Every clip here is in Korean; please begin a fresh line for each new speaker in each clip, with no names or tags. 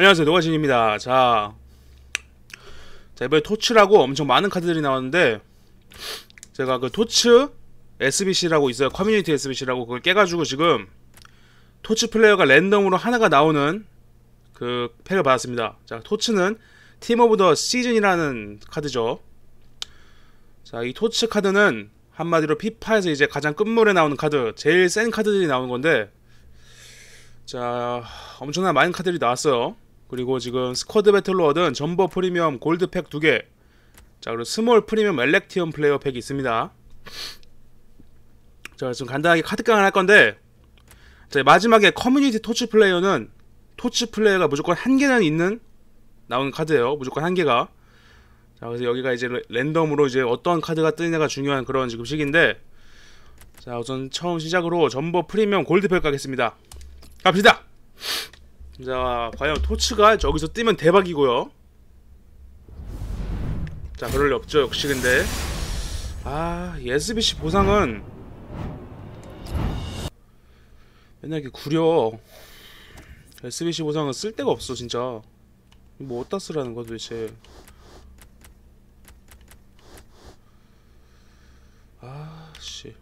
안녕하세요. 노가신입니다. 자, 자 이번에 토츠라고 엄청 많은 카드들이 나왔는데 제가 그 토츠 SBC라고 있어요. 커뮤니티 SBC라고 그걸 깨가지고 지금 토츠 플레이어가 랜덤으로 하나가 나오는 그 팩을 받았습니다. 자 토츠는 팀 오브 더 시즌이라는 카드죠. 자 이 토츠 카드는 한마디로 피파에서 이제 가장 끝물에 나오는 카드 제일 센 카드들이 나오는 건데 자 엄청난 많은 카드들이 나왔어요 그리고 지금 스쿼드 배틀로 얻은 점버 프리미엄 골드 팩 두개. 자 그리고 스몰 프리미엄 엘렉티엄 플레이어 팩이 있습니다. 자 지금 간단하게 카드깡을 할 건데 자 마지막에 커뮤니티 토치 플레이어는 토치 플레이어가 무조건 한 개는 있는 나오는 카드예요. 무조건 한 개가. 자 그래서 여기가 이제 랜덤으로 이제 어떤 카드가 뜨느냐가 중요한 그런 지금 시기인데 자 우선 처음 시작으로 점버 프리미엄 골드팩 가겠습니다. 갑시다 자 과연 토츠가 저기서 뜨면 대박이고요. 자 그럴 리 없죠 역시 근데. 아 SBC 보상은 맨날 이렇게 구려. SBC 보상은 쓸데가 없어 진짜. 뭐 어디다 쓰라는 거야 도대체? 아씨.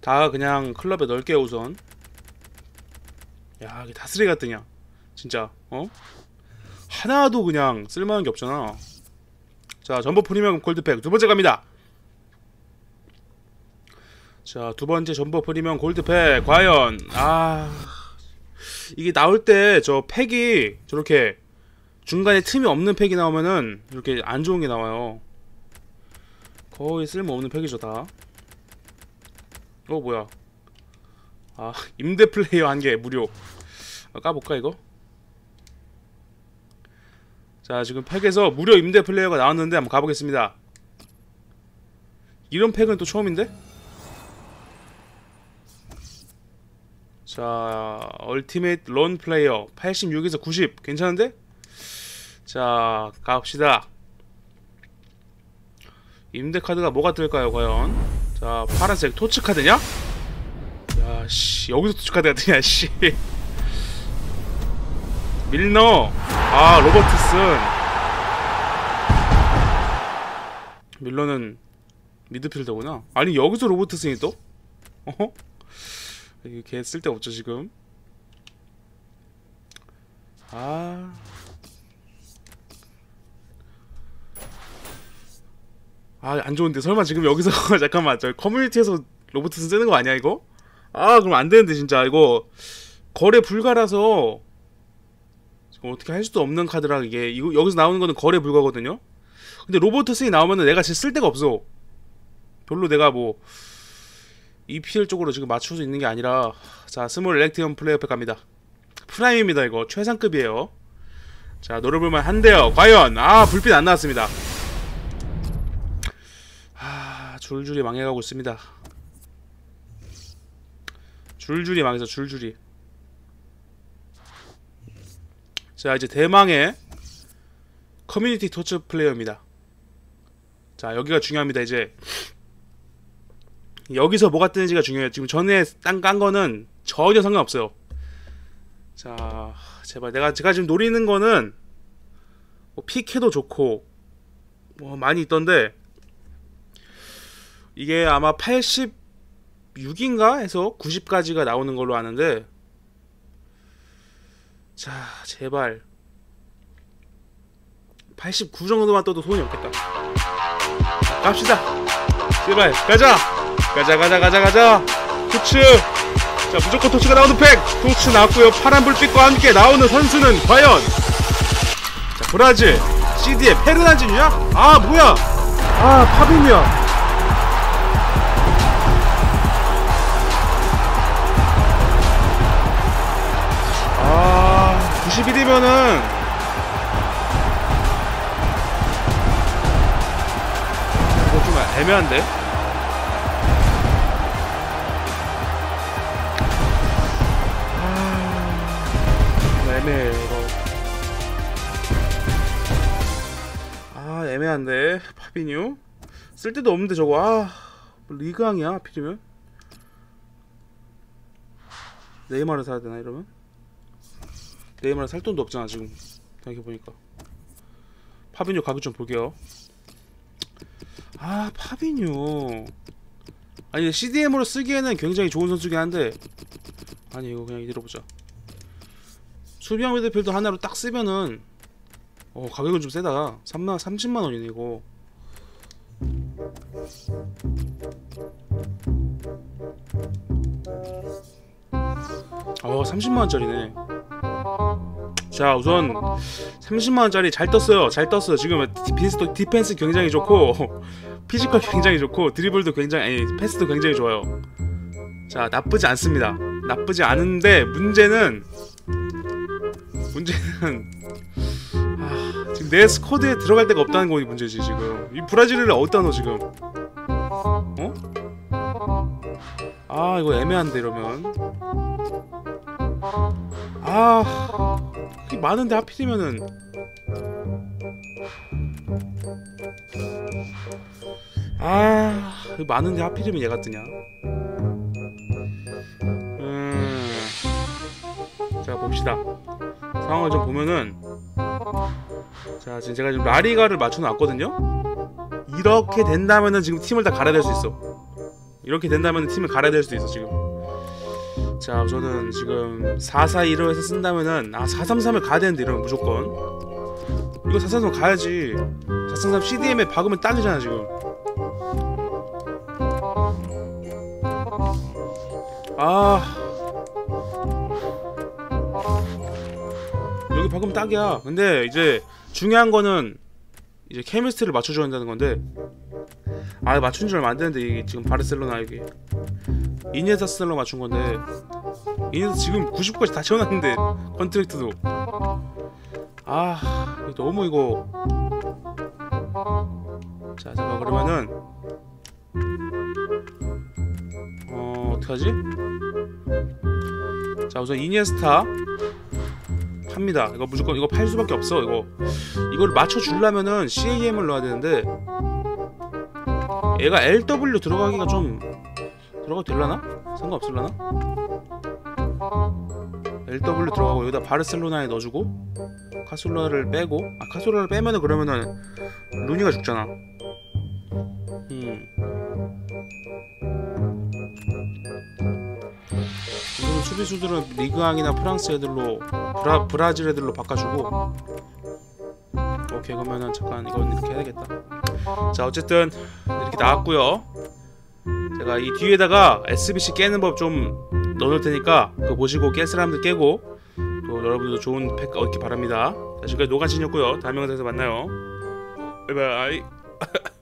다 그냥 클럽에 넓게 우선 야 이게 다 쓰레기 같더냐 진짜 어? 하나도 그냥 쓸만한 게 없잖아 자 전보 프리미엄 골드팩 두 번째 갑니다 자 두 번째 전보 프리미엄 골드팩 과연 아 이게 나올 때 저 팩이 저렇게 중간에 틈이 없는 팩이 나오면은 이렇게 안 좋은 게 나와요 거의 쓸모없는 팩이죠 다. 어 뭐야? 아 임대 플레이어 한 개 무료. 아, 까볼까 이거? 자 지금 팩에서 무료 임대 플레이어가 나왔는데 한번 가보겠습니다. 이런 팩은 또 처음인데? 자 얼티메이트 런 플레이어 86에서 90 괜찮은데? 자 갑시다. 임대 카드가 뭐가 뜰까요 과연 자 파란색 토츠 카드냐? 야씨 여기서 토츠 카드가 뜨냐 씨 밀너 아 로버트슨 밀러는 미드필더구나 아니 여기서 로버트슨이 또? 어허? 이게 개 쓸데없죠 지금 아 아, 안 좋은데. 설마 지금 여기서, 잠깐만, 저 커뮤니티에서 로보트스 쓰는 거 아니야, 이거? 아, 그럼 안 되는데, 진짜. 이거, 거래 불가라서, 어떻게 할 수도 없는 카드라, 이게. 이거, 여기서 나오는 거는 거래 불가거든요? 근데 로보트스이 나오면은 내가 진짜 쓸 데가 없어. 별로 내가 뭐, EPL 쪽으로 지금 맞출 수 있는 게 아니라, 자, 스몰 엘렉트리온 플레이어팩 갑니다. 프라임입니다, 이거. 최상급이에요. 자, 노려볼만 한데요. 과연, 아, 불빛 안 나왔습니다. 줄줄이 망해가고 있습니다. 줄줄이 망해서 줄줄이. 자 이제 대망의 커뮤니티 토츠 플레이어입니다. 자 여기가 중요합니다. 이제 여기서 뭐가 뜨는지가 중요해요. 지금 전에 딴 깐 거는 전혀 상관없어요. 자 제발 내가 제가 지금 노리는 거는 뭐 피케도 좋고 뭐 많이 있던데 이게 아마 86인가 해서 90까지가 나오는 걸로 아는데 자 제발. 89 정도만 떠도 소용이 없겠다. 갑시다. 제발 가자. 가자 가자 가자 가자. 토츠. 자 무조건 토츠가 나오는 팩. 토츠 나왔고요. 파란 불빛과 함께 나오는 선수는 과연? 자 브라질. CD의 페르난지뉴야? 아 뭐야? 아 파비뉴야 애매한데? 아 애매해 이거 아 애매한데 파비뉴. 쓸데도 없는데 저거. 아 리그왕이야 하필이면? 네이마르 사야 되나 이러면? 네이마르 살 돈도 없잖아 지금. 생각해 보니까. 파비뉴 가격 좀 볼게요. 아 파비뉴 아니 CDM으로 쓰기에는 굉장히 좋은 선수긴 한데 아니 이거 그냥 이대로 보자. 수비형 미드필더 하나로 딱 쓰면은 어 가격은 좀 세다. 3만 30만 원이네 이거. 어 30만 원짜리네. 자 우선 30만 원짜리 잘 떴어요. 잘 떴어요. 지금 디펜스 디펜스 굉장히 좋고 피지컬 굉장히 좋고 드리블도 굉장히 아니 패스도 굉장히 좋아요. 자 나쁘지 않습니다. 나쁘지 않은데 문제는 문제는 아, 지금 내 스쿼드에 들어갈 데가 없다는 거니 문제지 지금 이 브라질을 어디다 넣어 지금 어? 아 이거 애매한데 이러면 아 많은데 하필이면은. 아 이거 많은데 하필이면 얘가 뜨냐? 음, 자 봅시다. 상황을 좀 보면은. 자 지금 제가 지금 라리가를 맞춰놨거든요? 이렇게 된다면은 지금 팀을 다 갈아야 될 수 있어. 이렇게 된다면 팀을 갈아야 될 수도 있어 지금 자 저는 지금 4-4-1호에서 쓴다면은 아 4-3-3을 가야 되는데 이러면 무조건. 이거 4-3-3 가야지. 4-3-3 CDM에 박으면 딱이잖아 지금. 아. 여기 박으면 딱이야. 근데 이제 중요한 거는 이제 케미스트를 맞춰줘야 한다는 건데. 아 맞춘 지 얼마 안 됐는데 이게 지금 바르셀로나 이게 이니에스타 스텔로 맞춘 건데 이니에스타 지금 99까지 다 채워놨는데 컨트랙트도. 아 너무 이거. 자 잠깐 그러면은 어 어떡하지? 자 우선 이니에스타 팝니다. 이거 무조건 이거 팔 수밖에 없어 이거. 이걸 맞춰주려면은 CAM을 넣어야 되는데 얘가 LW 들어가기가 좀 들어가도 될라나? 상관없을라나? LW 들어가고 여기다 바르셀로나에 넣어주고 카솔라를 빼고 아 카솔라를 빼면은 그러면은 루니가 죽잖아. 음. 이런 수비수들은 리그왕이나 프랑스 애들로 브라, 브라질 애들로 바꿔주고. 오케이 그러면은 잠깐 이건 이렇게 해야 되겠다. 자 어쨌든 이렇게 나왔고요 제가 이 뒤에다가 SBC 깨는 법 좀 넣어놓을 테니까 그거 보시고 깰 사람들 깨고 또 여러분들도 좋은 팩 얻기 바랍니다. 자 지금까지 노간신이었고요. 다음 영상에서 만나요. 바이바이